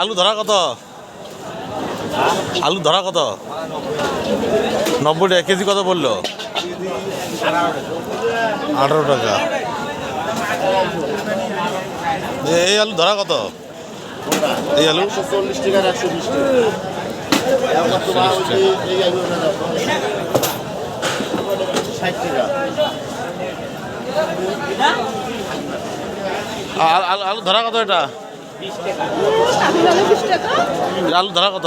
আলু ধরা কত? আলু ধরা কত? নব্বই টাকা কেজি কত বলল আঠারো টাকা। এই আলু ধরা কত? এই আলু? চল্লিশ টাকা একশো বিশ টাকা আলু ধরা কত এটা? আলু ধরা কত?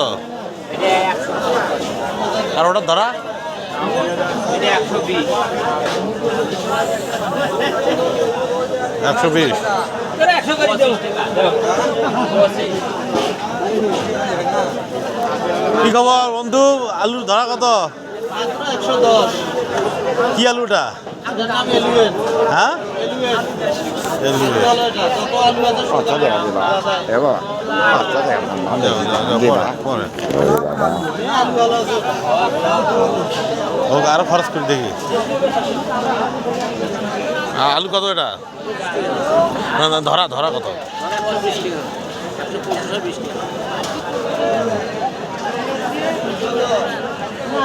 আর ওটা ধরা? একশো বিশ। কি খবর, বন্ধু? আলু ধরা কত? কি আলুটা? হ্যাঁ? ওকে, আরও খরচ করে দেখি। আলু কত এটা? ধরা ধরা কত?